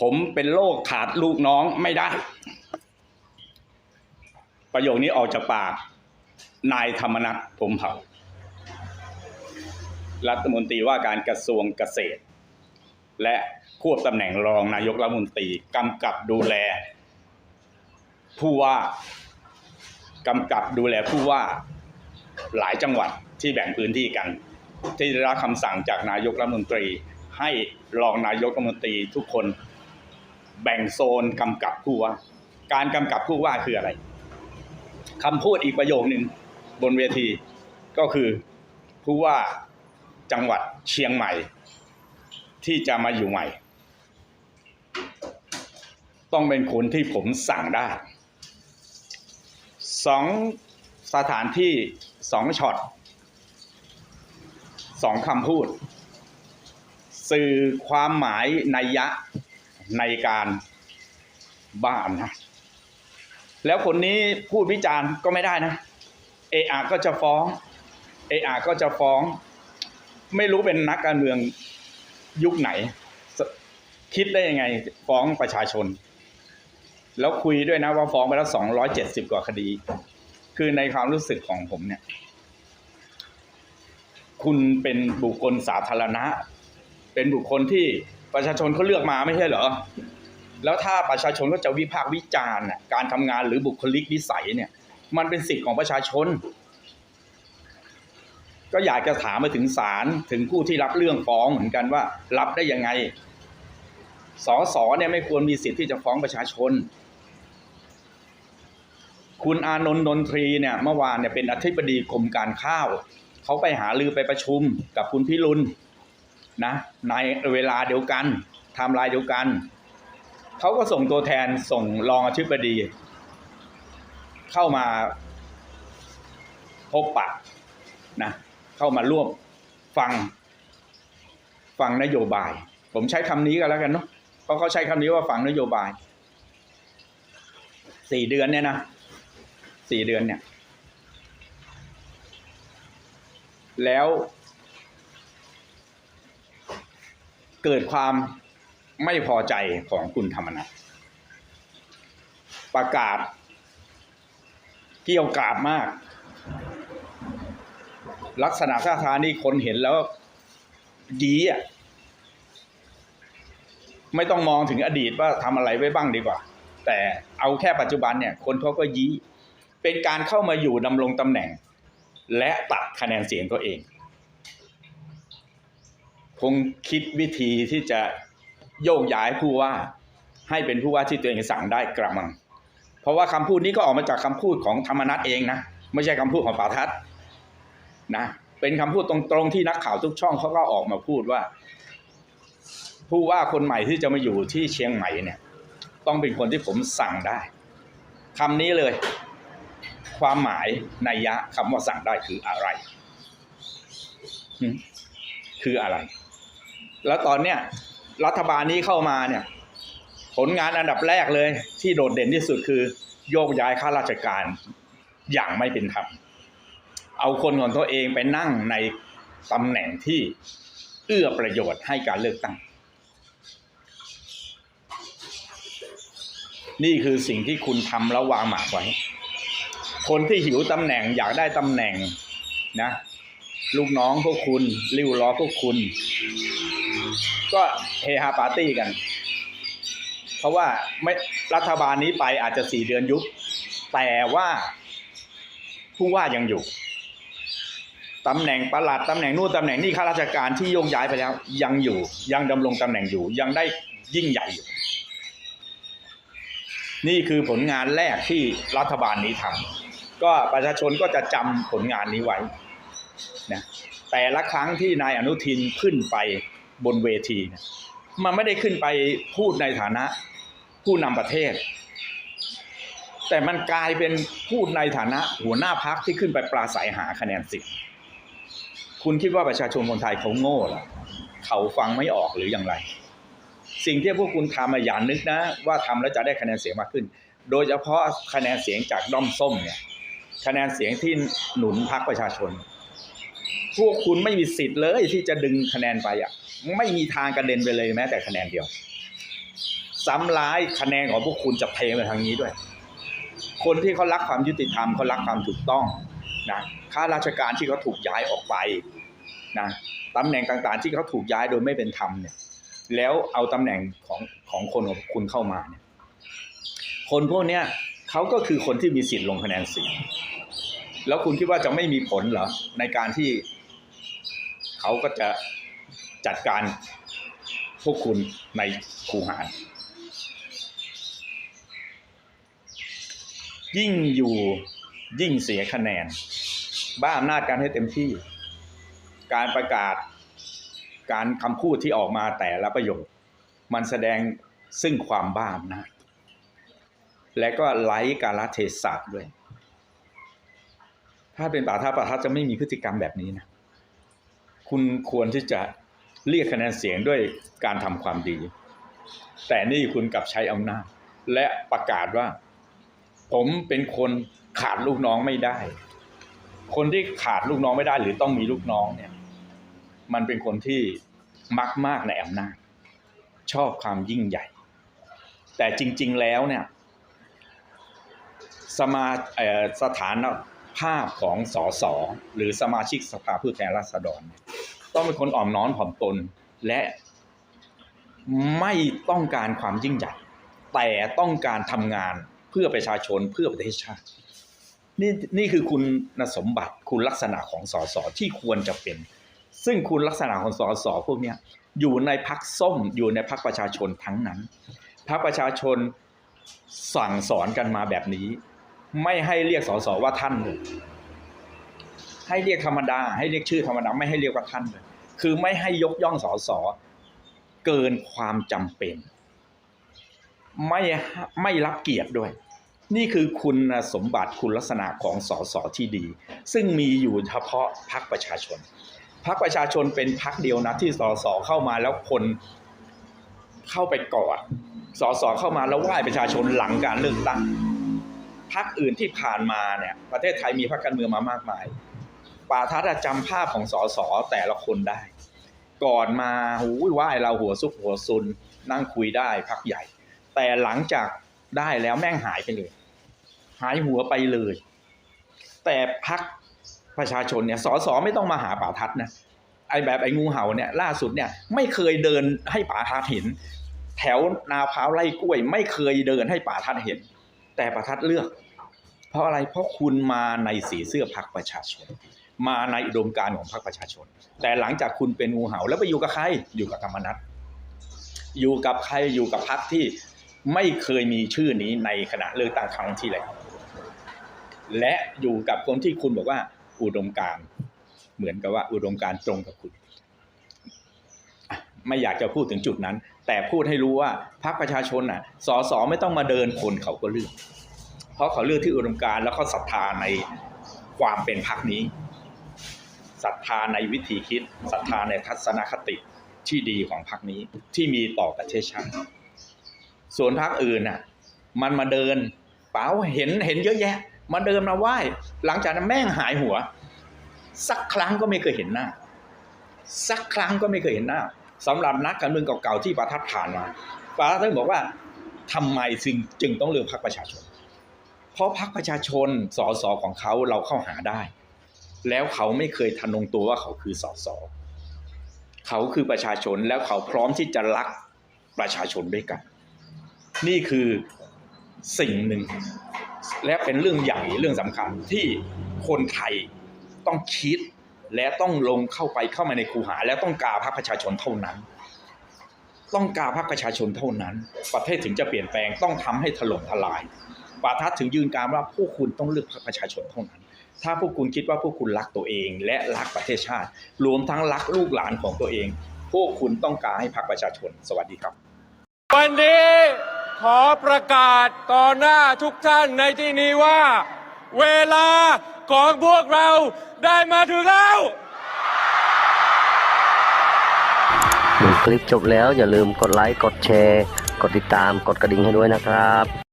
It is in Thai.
ผมเป็นโรคขาดลูกน้องไม่ได้ ประโยคนี้ออกจากปาก นายธรรมนัฐพมเผ่า รัฐมนตรีว่าการกระทรวงเกษตร และควบตำแหน่งรองนายกรัฐมนตรีกำกับดูแล ผู้ว่ากำกับดูแลผู้ว่าหลายจังหวัดที่แบ่งพื้นที่กัน ที่ได้รับคำสั่งจากนายกรัฐมนตรี ให้รองนายกรัฐมนตรีทุกคน แบ่งโซนกำกับผู้ว่า การกำกับผู้ว่าคืออะไรคำพูดอีกประโยคหนึ่งบนเวทีก็คือผู้ว่าจังหวัดเชียงใหม่ ที่จะมาอยู่ใหม่ ต้องเป็นคนที่ผมสั่งได้สองสถานที่สองช็อตสองคำพูด สื่อความหมายนัยยะ ในการบ้าอำนาจแล้วคนนี้พูดวิจารณ์ก็ไม่ได้นะ เออาก็จะฟ้อง เออาก็จะฟ้อง ไม่รู้เป็นนักการเมืองยุคไหน คิดได้ยังไง ฟ้องประชาชน แล้วคุยด้วยนะว่าฟ้องไปแล้วสองร้อยเจ็ดสิบกว่าคดี คือในความรู้สึกของผมเนี่ย คุณเป็นบุคคลสาธารณะ เป็นบุคคลที่ ประชาชนเขาเลือกมาไม่ใช่เหรอ แล้วถ้าประชาชนก็จะวิพากษ์วิจารณ์การทำงานหรือบุคลิกนิสัยเนี่ย มันเป็นสิทธิ์ของประชาชน ก็อยากจะถามไปถึงศาลถึงผู้ที่รับเรื่องฟ้องเหมือนกันว่า รับได้ยังไงสสเนี่ยไม่ควรมีสิทธิ์ที่จะฟ้องประชาชน คุณอานนท์นนทรีเนี่ยเมื่อวานเนี่ยเป็นอธิบดีกรมการข้าว เขาไปหาลือไปประชุมกับคุณพิรุณ นะในเวลาเดียวกันไทม์ไลน์เดียวกัน เขาก็ส่งตัวแทนส่งรองอธิบดี เข้ามาพบปะนะเข้ามาร่วมฟังฟังนโยบาย ผมใช้คำนี้กันแล้วกันเนาะเพราะเขาใช้คำนี้ว่าฟังนโยบายสี่เดือนเนี่ยนะสี่เดือนเนี่ย แล้ว เกิดความไม่พอใจของคุณธรรมนัฐประกาศ เกี่ยวกราบมาก ลักษณะท่าทางนี่คนเห็นแล้วดีอะไม่ต้องมองถึงอดีตว่าทำอะไรไว้บ้างดีกว่า แต่เอาแค่ปัจจุบันเนี่ย คนเขาก็ยี้เป็นการเข้ามาอยู่ดำรงตำแหน่ง และตัดคะแนนเสียงตัวเอง คงคิดวิธีที่จะโยกย้ายผู้ว่าให้เป็นผู้ว่าที่ตัวเองสั่งได้กระมัง เพราะว่าคำพูดนี้ก็ออกมาจากคำพูดของธรรมนัฐเองนะไม่ใช่คำพูดของป่าทัศนะเป็นคำพูดตรงๆที่นักข่าวทุกช่องเขาก็ออกมาพูดว่า ผู้ว่าคนใหม่ที่จะมาอยู่ที่เชียงใหม่เนี่ย ต้องเป็นคนที่ผมสั่งได้คำนี้เลย ความหมายนัยยะคำว่าสั่งได้คืออะไร คืออะไร แล้วตอนเนี้ยรัฐบาลนี้เข้ามาเนี่ย ผลงานอันดับแรกเลย ที่โดดเด่นที่สุดคือ โยกย้ายข้าราชการอย่างไม่เป็นธรรมเอาคนของตัวเองไปนั่งในตำแหน่งที่เอื้อประโยชน์ให้การเลือกตั้ง นี่คือสิ่งที่คุณทำแล้ววางหมากไว้ คนที่หิวตำแหน่งอยากได้ตำแหน่งนะ ลูกน้องพวกคุณริ้วล้อพวกคุณ ก็เฮฮาปาร์ตี้กัน เพราะว่าไม่รัฐบาลนี้ไปอาจจะสี่เดือนยุบแต่ว่าผู้ว่ายังอยู่ตำแหน่งประหลัดตำแหน่งนู่นตำแหน่งนี่ข้าราชการที่โยกย้ายไปแล้ว ยังอยู่ยังดำรงตำแหน่งอยู่ ยังได้ยิ่งใหญ่อยู่ นี่คือผลงานแรกที่รัฐบาลนี้ทำก็ประชาชนก็จะจำผลงานนี้ไว้นะแต่ละครั้งที่นายอนุทินขึ้นไป บนเวที มันไม่ได้ขึ้นไปพูดในฐานะผู้นำประเทศ แต่มันกลายเป็นพูดในฐานะหัวหน้าพักที่ขึ้นไปปราศัยหาคะแนนเสียงคุณคิดว่าประชาชนคนไทยเขาโง่เหรอเขาฟังไม่ออกหรืออย่างไร สิ่งที่พวกคุณทำอะอย่านึกนะ ว่าทำแล้วจะได้คะแนนเสียงมากขึ้น โดยเฉพาะคะแนนเสียงจากด้อมส้มเนี่ยคะแนนเสียงที่หนุนพรรคประชาชน พวกคุณไม่มีสิทธิ์เลยที่จะดึงคะแนนไปอะ ไม่มีทางกระเด็นไปเลยแม้แต่คะแนนเดียว ซ้ำร้ายคะแนนของพวกคุณจะเทมาทางนี้ด้วย คนที่เขารักความยุติธรรมเขารักความถูกต้องนะข้าราชการที่เขาถูกย้ายออกไปนะตำแหน่งต่างๆ ที่เขาถูกย้ายโดยไม่เป็นธรรมเนี่ย แล้วเอาตำแหน่งของของคนของคุณเข้ามาเนี่ย คนพวกเนี้ยเขาก็คือคนที่มีสิทธิ์ลงคะแนนเสียงแล้วคุณคิดว่าจะไม่มีผลเหรอในการที่เขาก็จะ จัดการพวกคุณในคูหายิ่งอยู่ยิ่งเสียคะแนน บ้าอำนาจการให้เต็มที่ การประกาศการคำพูดที่ออกมาแต่ละประโยคมันแสดงซึ่งความบ้าอำนาจและก็ไร้กาลเทศะด้วย ถ้าเป็นป่าท่าป่าท่าจะไม่มีพฤติกรรมแบบนี้นะ คุณควรที่จะ เรียกคะแนนเสียงด้วยการทำความดี แต่นี่คุณกลับใช้อำนาจ และประกาศว่า ผมเป็นคนขาดลูกน้องไม่ได้ คนที่ขาดลูกน้องไม่ได้ หรือต้องมีลูกน้องเนี่ย มันเป็นคนที่มักมากในอำนาจ ชอบความยิ่งใหญ่ แต่จริง ๆแล้วเนี่ย สมาสถานภาพของสสหรือสมาชิกสภาผู้แทนราษฎรเนี่ย ต้องเป็นคนอ่อมน้อมถ่อมตน และไม่ต้องการความยิ่งใหญ่ แต่ต้องการทำงานเพื่อประชาชนเพื่อประเทศชาติ นี่นี่คือคุณสมบัติคุณลักษณะของสสที่ควรจะเป็น ซึ่งคุณลักษณะของสสพวกนี้อยู่ในพักส้มอยู่ในพักประชาชนทั้งนั้นพักประชาชนสั่งสอนกันมาแบบนี้ ไม่ให้เรียกสสว่าท่านเลย ให้เรียกธรรมดา ให้เรียกชื่อธรรมดาไม่ให้เรียกว่าท่านเลยคือไม่ให้ยกย่องสอสอเกินความจำเป็น ไม่ไม่รับเกียรติด้วย นี่คือคุณสมบัติคุณลักษณะของสอสอที่ดี ซึ่งมีอยู่เฉพาะพรรคประชาชนพรรคประชาชนเป็นพรรคเดียวนะที่สสเข้ามาแล้วคนเข้าไปกอดสสเข้ามาแล้วไหว้ประชาชนหลังการเลือกตั้งพรรคอื่นที่ผ่านมาเนี่ย ประเทศไทยมีพรรคการเมืองมามากมาย ป่าทัศน์จำภาพของสสแต่ละคนได้ ก่อนมาหูยไหวเราหัวซุกหัวซุนนั่งคุยได้พักใหญ่ แต่หลังจากได้แล้วแม่งหายไปเลย หายหัวไปเลย แต่พักประชาชนเนี่ยสสไม่ต้องมาหาป่าทัศนะไอแบบไองูเห่าเนี่ยล่าสุดเนี่ยไม่เคยเดินให้ป่าทัศเห็น แถวนาพร้าวไร่กล้วย ไม่เคยเดินให้ป่าทัศเห็น แต่ป่าทัศเลือก เพราะอะไรเพราะคุณมาในสีเสื้อพักประชาชน มาในอุดมการณ์ของพรรคประชาชน แต่หลังจากคุณเป็นงูเห่าแล้วไปอยู่กับใครอยู่กับธรรมนัตอยู่กับใครอยู่กับพรรคที่ไม่เคยมีชื่อนี้ในขณะเลือกตั้งครั้งที่แล้วและอยู่กับคนที่คุณบอกว่า อุดมการเหมือนกับว่า อุดมการตรงกับคุณ ไม่อยากจะพูดถึงจุดนั้น แต่พูดให้รู้ว่าพรรคประชาชนน่ะสสไม่ต้องมาเดินคนเขาก็เลือก เพราะเขาเลือกที่อุดมการแล้วเขาศรัทธาในความเป็นพรรคนี้ ศรัทธาในวิธีคิดศรัทธาในทัศนคติที่ดีของพรรคนี้ที่มีต่อประเทศชาติส่วนพรรคอื่นน่ะ มันมาเดินเปล่าเห็นเห็นเยอะแยะ มาเดินมาไหว้หลังจากนั้นแม่งหายหัว สักครั้งก็ไม่เคยเห็นหน้า สักครั้งก็ไม่เคยเห็นหน้าสำหรับนักการเมืองเก่าๆที่ประทัดผ่านมาประทัดต้องบอกว่าทำไมจึงจึงต้องเลือกพรรคประชาชน เพราะพรรคประชาชนสสของเขาเราเข้าหาได้ แล้วเขาไม่เคยทะนงตัวว่าเขาคือสสเขาคือประชาชนแล้วเขาพร้อมที่จะรักประชาชนด้วยกัน นี่คือสิ่งหนึ่ง และเป็นเรื่องใหญ่เรื่องสำคัญที่คนไทยต้องคิดและต้องลงเข้าไปเข้ามาในคูหา และต้องกาพรรคประชาชนเท่านั้น ต้องกาพรรคประชาชนเท่านั้น ประเทศถึงจะเปลี่ยนแปลงต้องทำให้ถล่มทลายปาทัดถึงยืนการว่าพวกคุณต้องเลือกพรรคประชาชนเท่านั้น ถ้าพวกคุณคิดว่าพวกคุณรักตัวเอง และรักประเทศชาติ รวมทั้งรักลูกหลานของตัวเอง พวกคุณต้องการให้พรรคประชาชน สวัสดีครับ วันนี้ขอประกาศต่อหน้าทุกท่านในที่นี้ว่า เวลาของพวกเราได้มาถึงแล้วดูคลิปจบแล้วอย่าลืมกดไลค์ กดแชร์ กดติดตาม กดกระดิ่งให้ด้วยนะครับ